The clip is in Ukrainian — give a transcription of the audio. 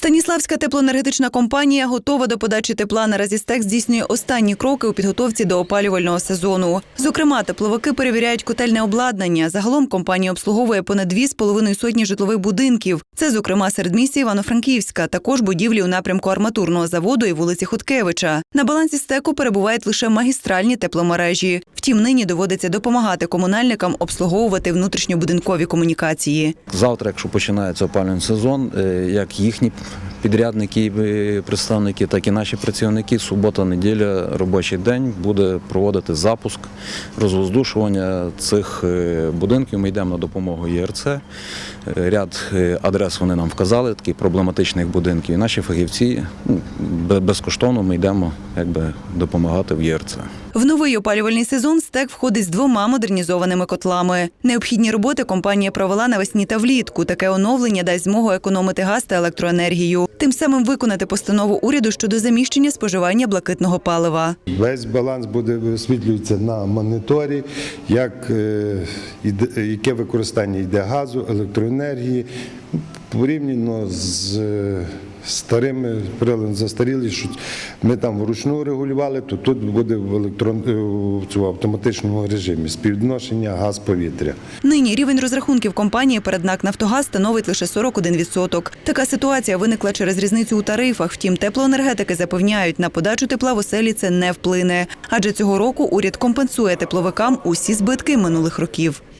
Станіславська теплоенергетична компанія готова до подачі тепла. Наразі СТЕК здійснює останні кроки у підготовці до опалювального сезону. Зокрема, тепловики перевіряють котельне обладнання. Загалом компанія обслуговує понад дві з половиною сотні житлових будинків. Це, зокрема, середмістя Івано-Франківська, також будівлі у напрямку арматурного заводу і вулиці Хуткевича. На балансі стеку перебувають лише магістральні тепломережі. Втім, нині доводиться допомагати комунальникам обслуговувати внутрішньобудинкові комунікації. Завтра, якщо починається опалювальний сезон, е, як їхні підрядники, е, представники, так і наші працівники, субота, неділя, робочий день буде проводити запуск розвоздушування цих е, будинків. Ми йдемо на допомогу ЄРЦ. Е, Ряд адрес вони нам вказали, таких проблематичних будинків. І наші фахівці ну, безкоштовно ми йдемо якби, допомагати в ЄРЦ. В новий опалювальний сезон стек входить з двома модернізованими котлами. Необхідні роботи компанія провела навесні та влітку. Таке оновлення дасть змогу економити газ та електроенергію, тим самим виконати постанову уряду щодо заміщення споживання блакитного палива. Весь баланс буде висвітлюється на моніторі, як, е, іде- яке використання йде газу, електроенергії порівняно з е, старими приладами застарілі, що ми там вручну регулювали, то тут буде в електрон е, в цьому автоматичному режимі співвідношення газ-повітря. Нині рівень розрахунків компанії перед НАК «Нафтогаз» становить лише 41%. Така ситуація виникла через різницю у тарифах. Втім, теплоенергетики запевняють, на подачу тепла в оселі це не вплине. Адже цього року уряд компенсує тепловикам усі збитки минулих років.